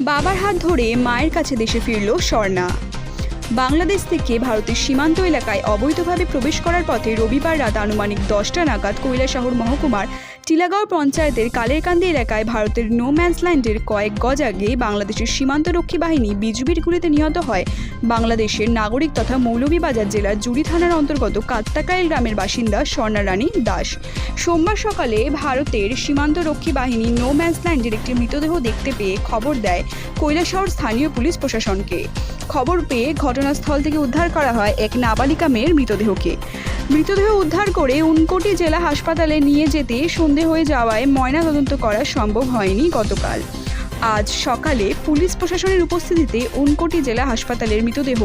বাবার হাত ধরে মায়ের কাছে দেশে ফিরল স্বর্ণা। বাংলাদেশ থেকে ভারতের সীমান্ত এলাকায় অবৈধভাবে প্রবেশ করার পথে রবিবার রাত আনুমানিক দশটা নাগাদ কৈলাসহর মহকুমার টিলাগাঁও পঞ্চায়েতের কালেরকান্দি এলাকায় ভারতের নো ম্যান্স ল্যান্ডের কয়েক গজ আগে বাংলাদেশের সীমান্তরক্ষী বাহিনী বিজবির গুলিতে নিহত হয়। বাংলাদেশের নাগরিক তথা মৌলভীবাজার জেলার জুড়ি থানার অন্তর্গত কাত্তাকাইল গ্রামের বাসিন্দা স্বর্ণারানী দাস। সোমবার সকালে ভারতের সীমান্তরক্ষী বাহিনী নো ম্যান্স ল্যান্ডের একটি মৃতদেহ দেখতে পেয়ে খবর দেয় কৈলাসহর স্থানীয় পুলিশ প্রশাসনকে। খবর পেয়ে ঘটনাস্থল থেকে উদ্ধার করা হয় এক নাবালিকা মেয়ের মৃতদেহকে। মৃতদেহ উদ্ধার করে উনকোটি জেলা হাসপাতালে নিয়ে যেতে সন্ধে হয়ে যাওয়ায় ময়নাতদন্ত করা সম্ভব হয়নি গতকাল। আজ সকালে পুলিশ প্রশাসনের উপস্থিতিতে উনকোটি জেলা হাসপাতালের মৃতদেহ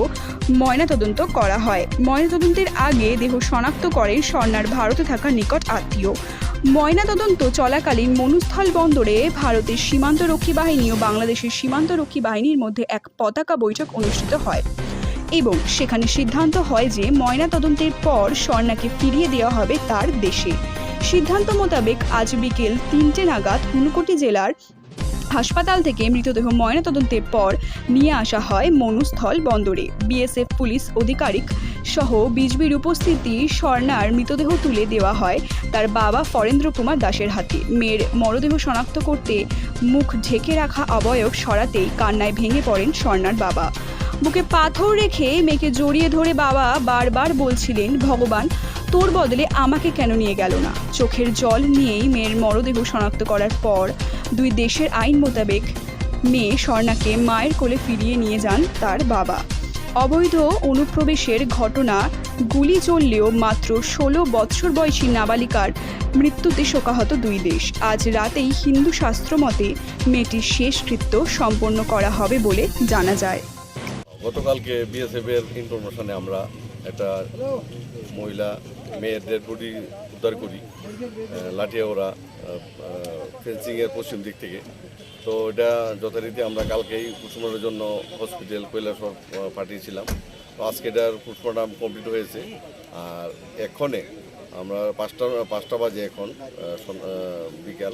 ময়নাতদন্ত করা হয়। ময়নাতদন্তের আগে দেহ শনাক্ত করেন স্বর্ণার ভারতে থাকা নিকট আত্মীয়। ময়নাতদন্ত চলাকালীন মনুস্থল বন্দরে ভারতের সীমান্তরক্ষী বাহিনী ও বাংলাদেশের সীমান্তরক্ষী বাহিনীর মধ্যে এক পতাকা বৈঠক অনুষ্ঠিত হয়। এবং সেখানে সিদ্ধান্ত হয় যে ময়নাতদন্তের পর স্বর্ণাকে ফিরিয়ে দেওয়া হবে তার দেশে। সিদ্ধান্ত মোতাবেক আজ বিকেল তিনটে নাগাদ ঊনকোটি জেলার হাসপাতাল থেকে মৃতদেহ ময়নাতদন্তের পর নিয়ে আসা হয় মনুস্থল বন্দরে। বিএসএফ পুলিশ আধিকারিক সহ বিজবির উপস্থিতি স্বর্ণার মৃতদেহ তুলে দেওয়া হয় তার বাবা ফরেন্দ্র কুমার দাসের হাতে। মেয়ের মরদেহ শনাক্ত করতে মুখ ঢেকে রাখা অবয়ব সরাতেই কান্নায় ভেঙে পড়েন স্বর্ণার বাবা। বুকে পাথর রেখে মেয়েকে জড়িয়ে ধরে বাবা বারবার বলছিলেন, ভগবান, তোর বদলে আমাকে কেন নিয়ে গেল না? চোখের জল নিয়েই মেয়ের মরদেহ শনাক্ত করার পর দুই দেশের আইন মোতাবেক মেয়ে স্বর্ণাকে মায়ের কোলে ফিরিয়ে নিয়ে যান তার বাবা। অবৈধ অনুপ্রবেশের ঘটনা গুলি চললেও মাত্র ষোলো বৎসর বয়সী নাবালিকার মৃত্যুতে শোকাহত দুই দেশ। আজ রাতেই হিন্দু শাস্ত্র মতে মেয়েটির শেষকৃত্য সম্পন্ন করা হবে বলে জানা যায়। গতকালকে বিএসএফ এর ইনফরমেশনে আমরা একটা মহিলা মেয়ের ডেড বডি উদ্ধার করি লাঠিয়া ওরা ফেন্সিং এর পশ্চিম দিক থেকে। তো এটা যথারীতি আমরা কালকেই পোস্টমর্টমের জন্য হসপিটাল কৈলাসর পাঠিয়েছিলাম। তো আজকে এটার পোস্টমর্টম কমপ্লিট হয়েছে। আর এক্ষণে আমরা পাঁচটা পাঁচটা বাজে এখন বিকাল।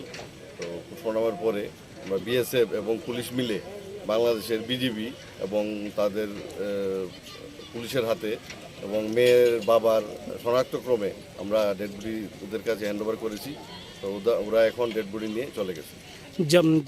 তো পোস্টমর্টমের পরে আমরা বিএসএফ এবং পুলিশ মিলে বাংলাদেশের বিজিবি এবং তাদের পুলিশের হাতে এবং মেয়ের বাবার শনাক্তক্রমে আমরা ডেড বডি ওদের কাছে হ্যান্ড করেছি। তো ওরা এখন ডেড বডি নিয়ে চলে গেছে।